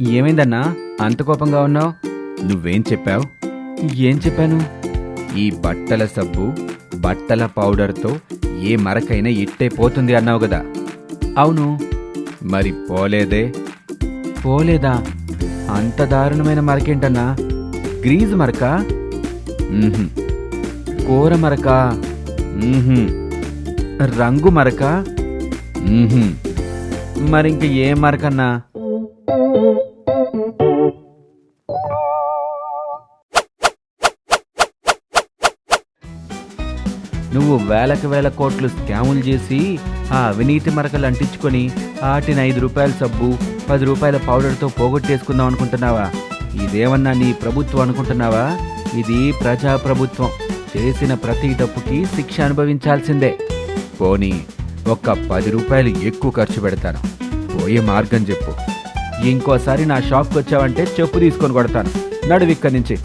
ఏమైందన్నా? అంత కోపంగా ఉన్నావు? నువ్వేం చెప్పావు? ఏం చెప్పాను? ఈ బట్టల సబ్బు బట్టల పౌడర్తో ఏ మరకైనా ఇట్టే పోతుంది అన్నావు కదా. అవును. మరి పోలేదే? పోలేదా? అంత దారుణమైన మరకేంటన్నా? గ్రీజ్ మరక. కూర మరక. రంగు మరక. మరింక ఏ మరకన్నా? నువ్వు వేలకు వేల కోట్లు స్కాములు చేసి ఆ అవినీతి మరకలు అంటించుకొని వాటిని ఐదు రూపాయల సబ్బు పది రూపాయల పౌడర్తో పోగొట్టేసుకుందాం అనుకుంటున్నావా? ఇదేమన్నా నీ ప్రభుత్వం అనుకుంటున్నావా? ఇది ప్రజా ప్రభుత్వం చేసిన ప్రతి తప్పుకి శిక్ష అనుభవించాల్సిందే. పోనీ ఒక్క పది రూపాయలు ఎక్కువ ఖర్చు పెడతాను. పోయే మార్గం చెప్పు. ఇంకోసారి నా షాప్కి వచ్చావంటే చెప్పు తీసుకొని కొడతాను. నడువు నుంచి.